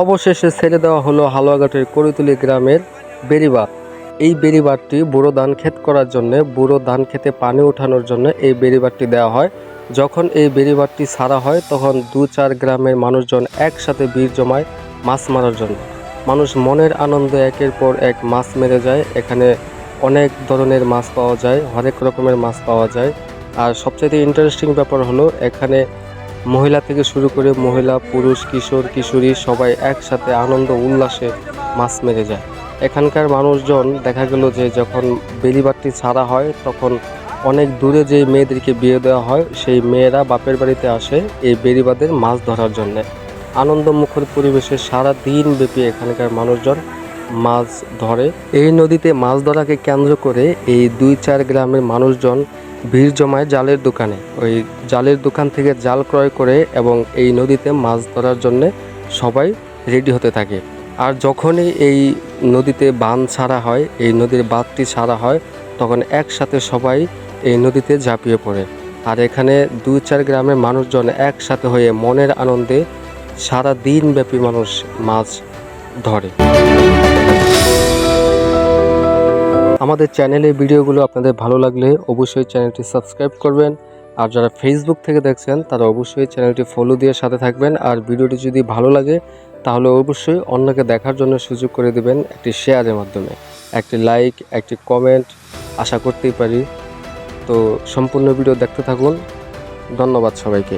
অবশেষে ছেড়ে দেওয়া হলো হালুয়াঘাটের করিতুলি গ্রামের বেড়িবাঁধ। এই বেড়িবাঁধটি বুড়ো ধান ক্ষেত করার জন্য বুড়ো ধান খেতে পানি ওঠানোর জন্য এই বেড়িবাঁধটি দেওয়া হয়। যখন এই বেড়িবাঁধটি ছাড়া হয়, তখন দু চার গ্রামের মানুষজন একসাথে ভিড় জমায় মাছ মারার জন্য। মানুষ মনের আনন্দে একের পর এক মাছ মেরে যায়। এখানে অনেক ধরনের মাছ পাওয়া যায়, হরেক রকমের মাছ পাওয়া যায়। আর সবচেয়ে ইন্টারেস্টিং ব্যাপার হলো, এখানে মহিলা থেকে শুরু করে মহিলা, পুরুষ, কিশোর, কিশোরী সবাই একসাথে আনন্দ, উল্লাসে মাছ মেরে যায়। এখানকার মানুষজন দেখা গেল যে যখন বেলিবারটি ছাড়া হয়, তখন অনেক দূরে যে মেয়েদেরকে বিয়ে দেওয়া হয়, সেই মেয়েরা বাপের বাড়িতে আসে এই বেড়িবাদের মাছ ধরার জন্য। আনন্দমুখর পরিবেশে সারা দিন ব্যাপী এখানকার মানুষজন মাছ ধরে। এই নদীতে মাছ ধরাকে কেন্দ্র করে এই দুই চার গ্রামের মানুষজন ভিড় জমায় জালের দোকানে। ওই জালের দোকান থেকে জাল ক্রয় করে এবং এই নদীতে মাছ ধরার জন্যে সবাই রেডি হতে থাকে। আর যখনই এই নদীতে বান ছাড়া হয়, এই নদীর বাঁধটি ছাড়া হয়, তখন একসাথে সবাই এই নদীতে ঝাঁপিয়ে পড়ে। আর এখানে দুই চার গ্রামের মানুষজন একসাথে হয়ে মনের আনন্দে সারা দিন ব্যাপী মানুষ মাছ ধরে। আমাদের চ্যানেলের ভিডিওগুলো আপনাদের ভালো লাগলে অবশ্যই চ্যানেলটি সাবস্ক্রাইব করবেন। আর যারা ফেসবুক থেকে দেখছেন, তারা অবশ্যই চ্যানেলটি ফলো দিয়ে সাথে থাকবেন। আর ভিডিওটি যদি ভালো লাগে, তাহলে অবশ্যই অন্যকে দেখার জন্য সুযোগ করে দেবেন একটি শেয়ারের মাধ্যমে। একটি লাইক একটি কমেন্ট আশা করতেই পারি। তো সম্পূর্ণ ভিডিও দেখতে থাকুন। ধন্যবাদ সবাইকে।